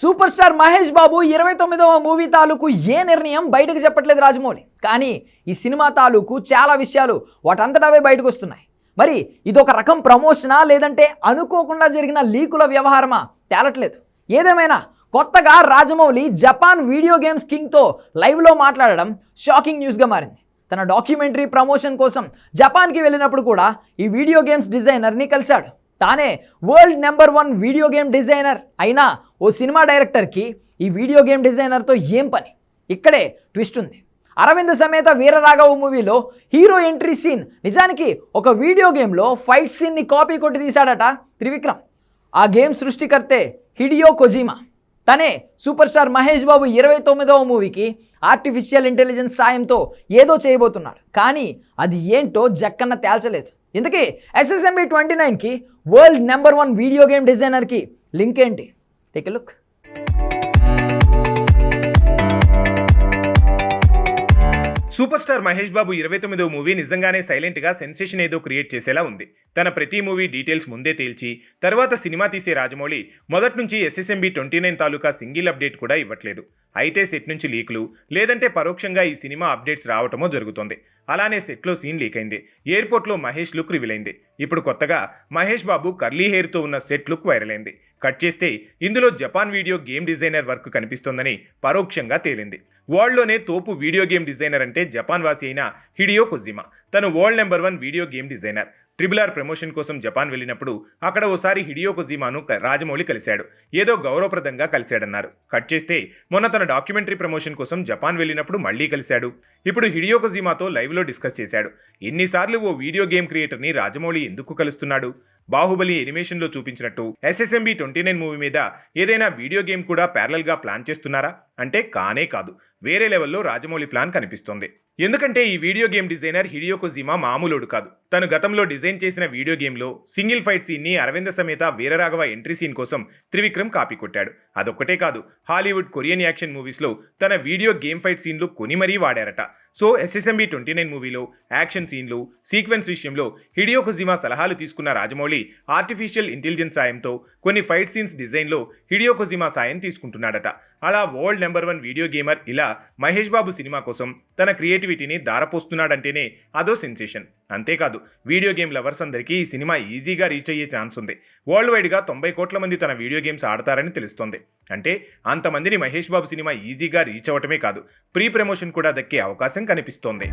Super star Mahesh Babu ఇరవై తొమ్మిదవ movie తాలూకు ఏ నిర్ణయం బయటకు చెప్పట్లేదు రాజమౌళి. కానీ ఈ సినిమా తాలూకు చాలా విషయాలు వాటంతటవే బయటకు వస్తున్నాయి. మరి ఇదొక రకం ప్రమోషనా లేదంటే అనుకోకుండా జరిగిన లీకుల వ్యవహారమా? తేలట్లేదు. ఏదేమైనా కొత్తగా రాజమౌళి జపాన్ వీడియో గేమ్స్ కింగ్తో లైవ్లో మాట్లాడడం షాకింగ్ న్యూస్గా మారింది. తన డాక్యుమెంటరీ ప్రమోషన్ కోసం జపాన్కి వెళ్ళినప్పుడు కూడా ఈ వీడియో గేమ్స్ డిజైనర్ని కలిశాడు. తానే world number one video game designer అయినా ఓ సినిమా డైరెక్టర్కి ఈ వీడియో గేమ్ డిజైనర్తో ఏం పని? ఇక్కడే ట్విస్ట్ ఉంది. అరవింద్ సమేత వీరరాఘవ మూవీలో హీరో ఎంట్రీ సీన్. నిజానికి ఒక వీడియో గేమ్లో ఫైట్ సీన్ని కాపీ కొట్టి తీశాడట త్రివిక్రమ్. ఆ గేమ్ సృష్టికర్తే హిడియో కొజీమా. తనే సూపర్ స్టార్ మహేష్ బాబు ఇరవై తొమ్మిదవ మూవీకి ఆర్టిఫిషియల్ ఇంటెలిజెన్స్ సాయంతో ఏదో చేయబోతున్నాడు. కానీ అది ఏంటో జక్కన్న తేల్చలేదు. ఇంతకీ ఎస్ఎస్ఎంబి ట్వంటీ నైన్కి world number one video game డిజైనర్కి link ఏంటి? Take look super star Mahesh Babu ఇరవై తొమ్మిదో మూవీ నిజంగానే సైలెంట్గా సెన్సేషన్ ఏదో క్రియేట్ చేసేలా ఉంది. తన ప్రతి మూవీ డీటెయిల్స్ ముందే తేల్చి తర్వాత సినిమా తీసే రాజమౌళి మొదటి నుంచి ఎస్ఎస్ఎంబి ట్వంటీ నైన్ తాలూకా సింగిల్ అప్డేట్ కూడా ఇవ్వట్లేదు. అయితే సెట్ నుంచి లీకులు లేదంటే పరోక్షంగా ఈ సినిమా అప్డేట్స్ రావటమో జరుగుతోంది. అలానే సెట్లో సీన్ లీక్ అయింది ఎయిర్పోర్ట్లో మహేష్ లుక్ రివీల్ అయింది ఇప్పుడు కొత్తగా మహేష్ బాబు కర్లీ హెయిర్తో ఉన్న సెట్ లుక్ వైరల్ అయింది కట్ చేస్తే ఇందులో Japan video game designer work కనిపిస్తోందని పరోక్షంగా తేలింది. వరల్డ్లోనే తోపు వీడియో గేమ్ డిజైనర్ అంటే జపాన్ వాసి అయిన హిడియో కొజిమా తను world number one video game designer. Triple R promotion కోసం జపాన్ వెళ్ళినప్పుడు అక్కడ ఓసారి హిడియో కొజీమాను రాజమౌళి కలిశాడు. ఏదో గౌరవప్రదంగా కలిశాడన్నారు. కట్ చేస్తే మొన్న తన డాక్యుమెంటరీ ప్రమోషన్ కోసం జపాన్ వెళ్ళినప్పుడు మళ్ళీ కలిశాడు. ఇప్పుడు హిడియో కొజీమాతో లైవ్లో డిస్కస్ చేశాడు. ఎన్నిసార్లు ఓ వీడియో గేమ్ క్రియేటర్ని రాజమౌళి ఎందుకు కలుస్తున్నాడు? బాహుబలి ఎనిమేషన్లో చూపించినట్టు ఎస్ఎస్ఎంబి ట్వంటీ నైన్ మూవీ మీద ఏదైనా వీడియో గేమ్ కూడా ప్యారలల్గా ప్లాన్ చేస్తున్నారా? అంటే కానే కాదు. వేరే లెవెల్లో రాజమౌళి ప్లాన్ కనిపిస్తోంది. ఎందుకంటే ఈ వీడియో గేమ్ డిజైనర్ హిడియో జిమా మామూలుడు కాదు. తను గతంలో డిజైన్ చేసిన వీడియో గేమ్లో single fight సీన్ని Aravinda Sametha Veeraraghava entry scene కోసం త్రివిక్రమ్ కాపీ కొట్టాడు. అదొక్కటే కాదు హాలీవుడ్ కొరియన్ యాక్షన్ మూవీస్లో తన వీడియో గేమ్ ఫైట్ సీన్లు కొని మరీ వాడారట. సో ఎస్ఎస్ఎంబి ట్వంటీ నైన్ మూవీలో యాక్షన్ సీన్లు సీక్వెన్స్ విషయంలో హిడియో కొజిమా సలహాలు తీసుకున్న రాజమౌళి ఆర్టిఫిషియల్ ఇంటెలిజెన్స్ సాయంతో కొన్ని ఫైట్ సీన్స్ డిజైన్లో హిడియో కొజిమా సాయం తీసుకుంటున్నాడట. అలా world number one video gamer ఇలా మహేష్ బాబు సినిమా కోసం తన క్రియేటివిటీని దారపోస్తున్నాడంటేనే అదో సెన్సేషన్ అంతేకాదు వీడియో గేమ్ లవర్స్ అందరికీ ఈ సినిమా ఈజీగా రీచ్ అయ్యే ఛాన్స్ ఉంది. వరల్డ్ వైడ్గా తొంభై కోట్ల మంది తన వీడియో గేమ్స్ ఆడతారని తెలుస్తోంది. అంటే అంతమందిని మహేష్ బాబు సినిమా ఈజీగా రీచ్ అవ్వటమే కాదు ప్రీ ప్రమోషన్ కూడా దక్కే అవకాశం కనిపిస్తోంది.